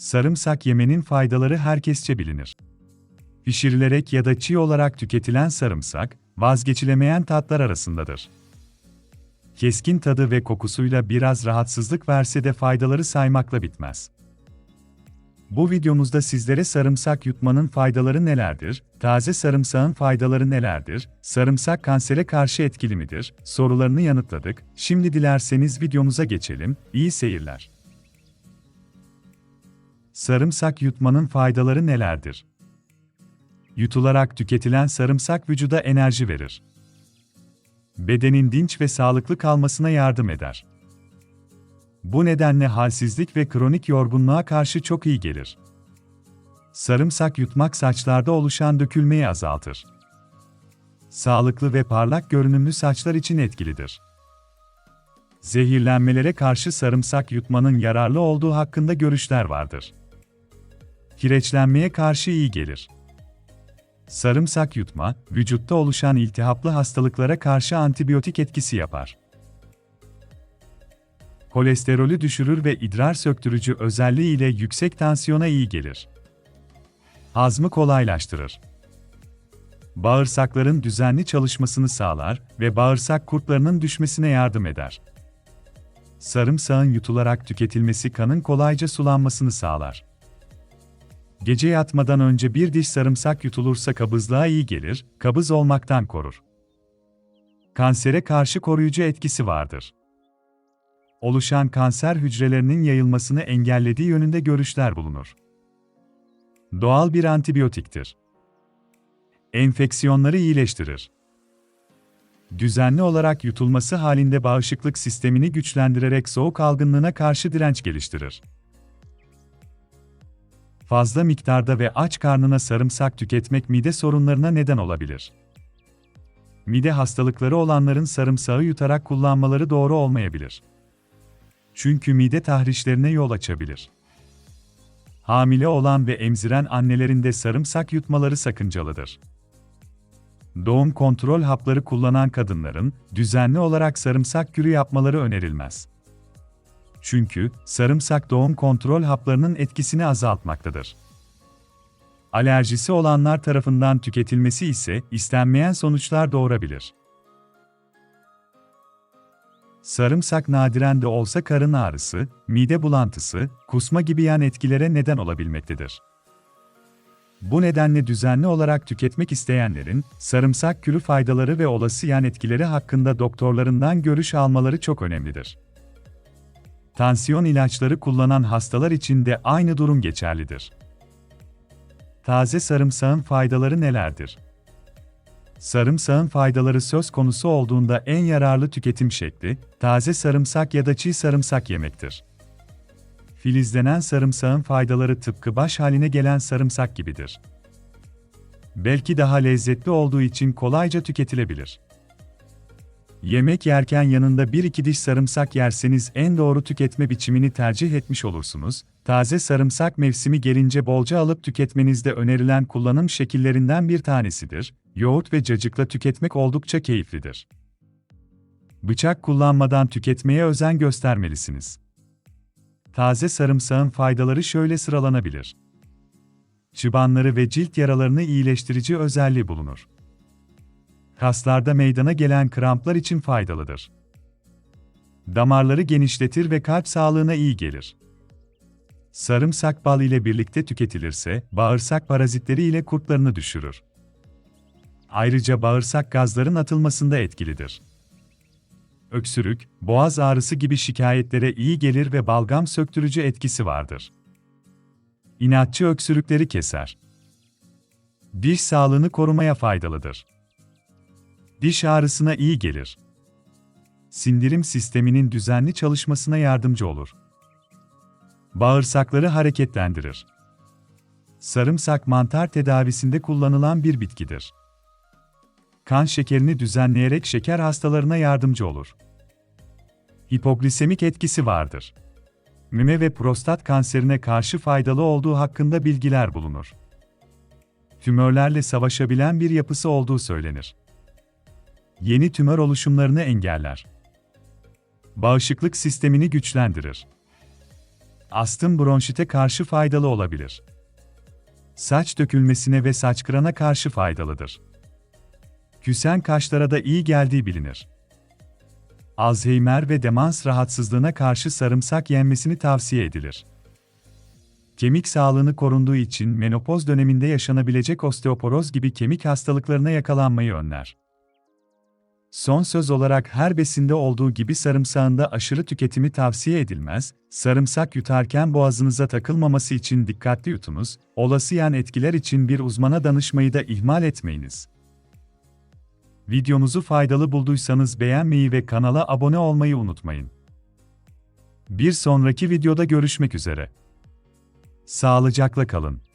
Sarımsak yemenin faydaları herkesçe bilinir. Pişirilerek ya da çiğ olarak tüketilen sarımsak, vazgeçilemeyen tatlar arasındadır. Keskin tadı ve kokusuyla biraz rahatsızlık verse de faydaları saymakla bitmez. Bu videomuzda sizlere sarımsak yutmanın faydaları nelerdir, taze sarımsağın faydaları nelerdir, sarımsak kansere karşı etkili midir, sorularını yanıtladık. Şimdi dilerseniz videomuza geçelim, iyi seyirler. Sarımsak yutmanın faydaları nelerdir? Yutularak tüketilen sarımsak vücuda enerji verir. Bedenin dinç ve sağlıklı kalmasına yardım eder. Bu nedenle halsizlik ve kronik yorgunluğa karşı çok iyi gelir. Sarımsak yutmak saçlarda oluşan dökülmeyi azaltır. Sağlıklı ve parlak görünümlü saçlar için etkilidir. Zehirlenmelere karşı sarımsak yutmanın yararlı olduğu hakkında görüşler vardır. Kireçlenmeye karşı iyi gelir. Sarımsak yutma, vücutta oluşan iltihaplı hastalıklara karşı antibiyotik etkisi yapar. Kolesterolü düşürür ve idrar söktürücü özelliği ile yüksek tansiyona iyi gelir. Hazmı kolaylaştırır. Bağırsakların düzenli çalışmasını sağlar ve bağırsak kurtlarının düşmesine yardım eder. Sarımsağın yutularak tüketilmesi kanın kolayca sulanmasını sağlar. Gece yatmadan önce bir diş sarımsak yutulursa kabızlığa iyi gelir, kabız olmaktan korur. Kansere karşı koruyucu etkisi vardır. Oluşan kanser hücrelerinin yayılmasını engellediği yönünde görüşler bulunur. Doğal bir antibiyotiktir. Enfeksiyonları iyileştirir. Düzenli olarak yutulması halinde bağışıklık sistemini güçlendirerek soğuk algınlığına karşı direnç geliştirir fazla miktarda ve aç karnına sarımsak tüketmek mide sorunlarına neden olabilir. Mide hastalıkları olanların sarımsağı yutarak kullanmaları doğru olmayabilir. Çünkü mide tahrişlerine yol açabilir. Hamile olan ve emziren annelerin de sarımsak yutmaları sakıncalıdır. Doğum kontrol hapları kullanan kadınların düzenli olarak sarımsak kürü yapmaları önerilmez. Çünkü sarımsak doğum kontrol haplarının etkisini azaltmaktadır. Alerjisi olanlar tarafından tüketilmesi ise istenmeyen sonuçlar doğurabilir. Sarımsak nadiren de olsa karın ağrısı, mide bulantısı, kusma gibi yan etkilere neden olabilmektedir. Bu nedenle düzenli olarak tüketmek isteyenlerin, sarımsak kürü faydaları ve olası yan etkileri hakkında doktorlarından görüş almaları çok önemlidir. Tansiyon ilaçları kullanan hastalar için de aynı durum geçerlidir. Taze sarımsağın faydaları nelerdir? Sarımsağın faydaları söz konusu olduğunda en yararlı tüketim şekli, taze sarımsak ya da çiğ sarımsak yemektir. Filizlenen sarımsağın faydaları tıpkı baş haline gelen sarımsak gibidir. Belki daha lezzetli olduğu için kolayca tüketilebilir. Yemek yerken yanında 1-2 diş sarımsak yerseniz en doğru tüketme biçimini tercih etmiş olursunuz. Taze sarımsak mevsimi gelince bolca alıp tüketmenizde önerilen kullanım şekillerinden bir tanesidir. Yoğurt ve cacıkla tüketmek oldukça keyiflidir. Bıçak kullanmadan tüketmeye özen göstermelisiniz. Taze sarımsağın faydaları şöyle sıralanabilir. Çıbanları ve cilt yaralarını iyileştirici özelliği bulunur kaslarda meydana gelen kramplar için faydalıdır. Damarları genişletir ve kalp sağlığına iyi gelir. Sarımsak bal ile birlikte tüketilirse, bağırsak parazitleri ile kurtlarını düşürür. Ayrıca bağırsak gazların atılmasında etkilidir. Öksürük, boğaz ağrısı gibi şikayetlere iyi gelir ve balgam söktürücü etkisi vardır. İnatçı öksürükleri keser. Diş sağlığını korumaya faydalıdır. Diş ağrısına iyi gelir. Sindirim sisteminin düzenli çalışmasına yardımcı olur. Bağırsakları hareketlendirir. Sarımsak mantar tedavisinde kullanılan bir bitkidir. Kan şekerini düzenleyerek şeker hastalarına yardımcı olur. Hipoglisemik etkisi vardır. Meme ve prostat kanserine karşı faydalı olduğu hakkında bilgiler bulunur. Tümörlerle savaşabilen bir yapısı olduğu söylenir yeni tümör oluşumlarını engeller. Bağışıklık sistemini güçlendirir. Astım bronşite karşı faydalı olabilir. Saç dökülmesine ve saç kırana karşı faydalıdır. Küsen kaşlara da iyi geldiği bilinir. Alzheimer ve demans rahatsızlığına karşı sarımsak yenmesini tavsiye edilir. Kemik sağlığını korunduğu için menopoz döneminde yaşanabilecek osteoporoz gibi kemik hastalıklarına yakalanmayı önler. Son söz olarak her besinde olduğu gibi sarımsağında aşırı tüketimi tavsiye edilmez, sarımsak yutarken boğazınıza takılmaması için dikkatli yutunuz, olası yan etkiler için bir uzmana danışmayı da ihmal etmeyiniz. Videomuzu faydalı bulduysanız beğenmeyi ve kanala abone olmayı unutmayın. Bir sonraki videoda görüşmek üzere. Sağlıcakla kalın.